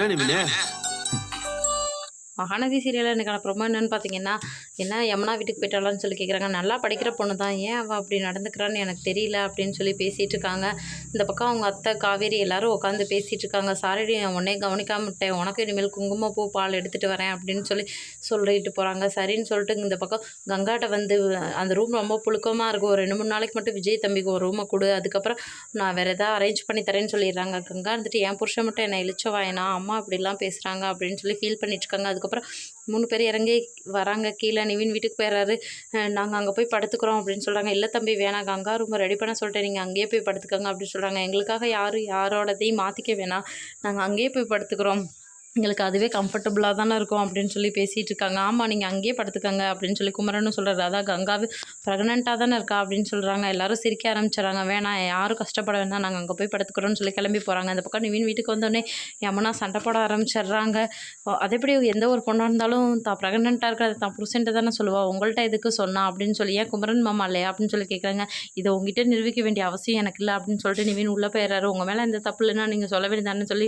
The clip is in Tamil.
என்ன நிமினே மகாநதி சீரியலில் எனக்கு ப்ரொமோ என்னென்னு பார்த்தீங்கன்னா என்ன யமுனா வீட்டுக்கு போயிட்டாலான்னு சொல்லி கேட்குறாங்க நல்லா படிக்கிற பொண்ணு தான் ஏன் அவள் அப்படி நடந்துக்கிறான்னு எனக்கு தெரியல அப்படின்னு சொல்லி பேசிகிட்டு இருக்காங்க. இந்த பக்கம் அவங்க அத்தை காவேரி எல்லாரும் உட்காந்து பேசிகிட்டு இருக்காங்க. சாரடி நான் உடனே கவனிக்காம விட்டேன். உனக்கு இனிமேல் குங்குமப்பூ பால் எடுத்துகிட்டு வரேன் அப்படின்னு சொல்லி சொல்லிட்டு போகிறாங்க சரின்னு சொல்லிட்டு இந்த பக்கம் கங்காட்ட வந்து அந்த ரூம் ரொம்ப புழுக்கமாக இருக்கும். ஒரு ரெண்டு மூணு நாளைக்கு மட்டும் விஜய் தம்பிக்கு ஒரு ரூமை கொடு. அதுக்கப்புறம் நான் வேறு எதாவது அரேஞ்ச் பண்ணி தரேன்னு சொல்லிடுறாங்க. கங்கா இருந்துட்டு என் புருஷன் மட்டும் என்னை இழிச்ச வாயினா? அம்மா அப்படிலாம் பேசுகிறாங்க அப்படின்னு சொல்லி ஃபீல் பண்ணிட்டு இருக்காங்க. அதுக்கப்புறம் மூணு பேர் இறங்கி வராங்க. கீழே நிவின் வீட்டுக்கு போயிடுறாரு நாங்கள் அங்கே போய் படுத்துக்கிறோம் அப்படின்னு சொல்கிறாங்க இல்லை தம்பி வேணாம். கங்கா ரொம்ப ரெடி பண்ண சொல்லிட்டேன். நீங்கள் அங்கேயே போய் படுத்துக்கோங்க அப்படின்னு சொல்கிறாங்க எங்களுக்காக யாரும் யாரோடதையும் மாற்றிக்க வேணாம். நாங்கள் அங்கேயே போய் படுத்துக்கிறோம். எங்களுக்கு அதுவே கம்ஃபர்டபுளாக தானே இருக்கும் அப்படின்னு சொல்லி பேசிகிட்டு இருக்காங்க. ஆமாம் நீங்கள் அங்கேயே படுத்துக்கங்க அப்படின்னு சொல்லி குமரனும் சொல்கிறாரு அதான் கங்காவு ப்ரெக்னெண்ட்டாக தானே இருக்கா அப்படின்னு சொல்கிறாங்க எல்லாரும் சிரிக்க ஆரம்பிச்சிடறாங்க. வேணாம் யாரும் கஷ்டப்பட வேணாம் நாங்கள் அங்கே போய் படுத்துக்கிறோம்னு சொல்லி கிளம்பி போகிறாங்க அந்த பக்கம் நிவின் வீட்டுக்கு வந்தோடனே யமுனா சண்டை போட ஆரம்பிச்சிடுறாங்க. அதேபடி எந்த ஒரு பொண்ணாக இருந்தாலும் தான் ப்ரெக்னெண்ட்டாக இருக்கிறது தான் புருஷன்ட்டு தானே சொல்லுவா. உங்கள்கிட்ட எதுக்கு சொன்னா? அப்படின்னு சொல்லி ஏன் குமரன் மாமா இல்லையா? அப்படின்னு சொல்லி கேட்குறாங்க இதை உங்ககிட்ட நிரூபிக்க வேண்டிய அவசியம் எனக்கு இல்லை. அப்படின்னு சொல்லிட்டு நிவின் உள்ளே போயிடுறாரு. உங்கள் மேலே எந்த தப்பு இல்லைன்னா நீங்கள் சொல்ல வேண்டியதானு சொல்லி